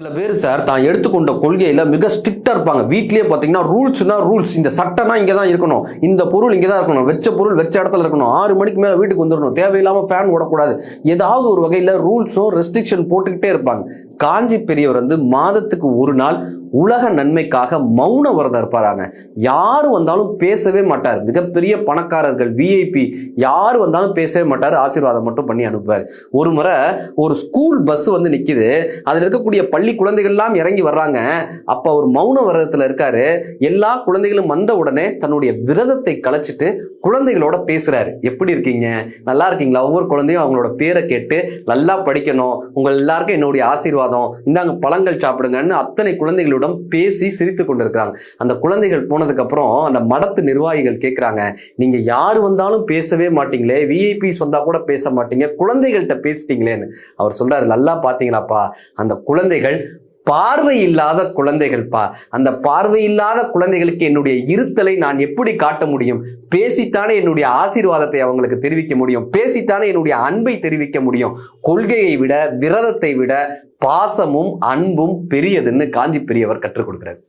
சில பேர் சார் தான் எடுத்துக்கொண்ட கொள்கையில மிக ஸ்ட்ரிக்டா இருப்பாங்க. வீட்லயே பாத்தீங்கன்னா ரூல்ஸ்னா ரூல்ஸ் இந்த சட்டம்னா இங்கே தான் இருக்கணும். இந்த பொருள் இங்கே தான் இருக்கணும். வெச்ச பொருள் வெச்ச இடத்துல இருக்கணும். ஆறு மணிக்கு மேல வீட்டுக்கு வந்துடணும் தேவையில்லாம ஃபேன் ஓடக்கூடாது. ஏதாவது ஒரு வகையில ரூல்ஸும் ரெஸ்ட்ரிக்ஷன் போட்டுக்கிட்டே இருப்பாங்க. காஞ்சி பெரியவர் வந்து மாதத்துக்கு ஒரு நாள் உலக நன்மைக்காக மௌன விரதம் இருப்பாராங்க. யார் வந்தாலும் பேசவே மாட்டார். மிகப்பெரிய பணக்காரர்கள் விஐபி யார் வந்தாலும் பேசவே மாட்டார். ஆசீர்வாதம் மட்டும் பண்ணி அனுப்புவார். ஒரு முறை ஒரு ஸ்கூல் பஸ் வந்து நிற்கிது அதில் இருக்கக்கூடிய பள்ளி குழந்தைகள்லாம் இறங்கி வர்றாங்க. அப்போ அவர் மௌன விரதத்தில் இருக்காரு. எல்லா குழந்தைகளும் வந்த உடனே தன்னுடைய விரதத்தை கலைச்சிட்டு குழந்தைகளோட பேசுறாரு. எப்படி இருக்கீங்க? நல்லா இருக்கீங்களா? ஒவ்வொரு குழந்தையும் அவங்களோட பேரை கேட்டு நல்லா படிக்கணும். உங்கள் எல்லாருக்கும் என்னுடைய ஆசீர்வாதம். இந்தாங்க பழங்கள் சாப்பிடுங்கன்னு அத்தனை குழந்தைகளிடம் பேசி சிரித்து கொண்டிருக்கிறாங்க. அந்த குழந்தைகள் போனதுக்கு அப்புறம் அந்த மடத்து நிர்வாகிகள் கேட்குறாங்க நீங்க யார் வந்தாலும் பேசவே மாட்டீங்களே. விஐபிஸ் வந்தா கூட பேச மாட்டீங்க. குழந்தைகள்கிட்ட பேசிட்டீங்களேன்னு. அவர் சொல்றாரு நல்லா பாத்தீங்களாப்பா. அந்த குழந்தைகள் பார்வை இல்லாத குழந்தைகள்ப்பா அந்த பார்வை இல்லாத குழந்தைகளுக்கு என்னுடைய இருத்தலை நான் எப்படி காட்ட முடியும்? பேசித்தானே என்னுடைய ஆசீர்வாதத்தை அவங்களுக்கு தெரிவிக்க முடியும்? பேசித்தானே என்னுடைய அன்பை தெரிவிக்க முடியும்? கொள்கையை விட விரதத்தை விட பாசமும் அன்பும் பெரியதுன்னு காஞ்சி பெரியவர் கற்றுக் கொடுக்கிறார்.